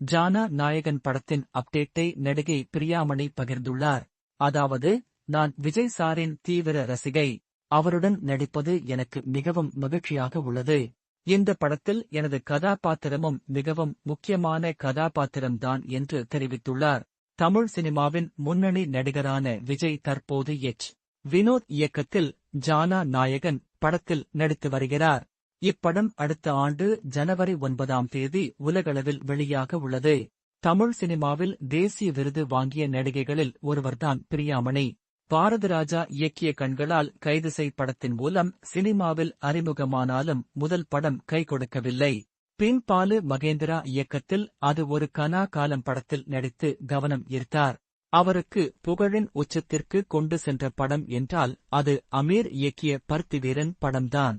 ஜானா நாயகன் படத்தின் அப்டேட்டை நடிகை பிரியாமணி பகிர்ந்துள்ளார். அதாவது நான் விஜய் சாரின் தீவிர ரசிகை. அவருடன் நடிப்பது எனக்கு மிகவும் மகிழ்ச்சியாக உள்ளது. இந்த படத்தில் எனது கதாபாத்திரமும் மிகவும் முக்கியமான கதாபாத்திரம்தான் என்று தெரிவித்துள்ளார். தமிழ் சினிமாவின் முன்னணி நடிகரான விஜய் தற்போது எச். வினோத் இயக்கத்தில் ஜானா நாயகன் படத்தில் நடித்து வருகிறார். இப்படம் அடுத்த ஆண்டு ஜனவரி ஒன்பதாம் தேதி உலகளவில் வெளியாக உள்ளது. தமிழ் சினிமாவில் தேசிய விருது வாங்கிய நடிகைகளில் ஒருவர்தான் பிரியாமணி. பாரதிராஜா இயக்கிய கண்களால் கைதுசெய் படத்தின் மூலம் சினிமாவில் அறிமுகமானாலும் முதல் படம் கை கொடுக்கவில்லை. பின் பாலு மகேந்திரா இயக்கத்தில் அது ஒரு கனா காலம் படத்தில் நடித்து கவனம் ஈர்த்தார். அவருக்கு புகழின் உச்சத்திற்கு கொண்டு சென்ற படம் என்றால் அது அமீர் இயக்கிய பருத்திவீரன் படம்தான்.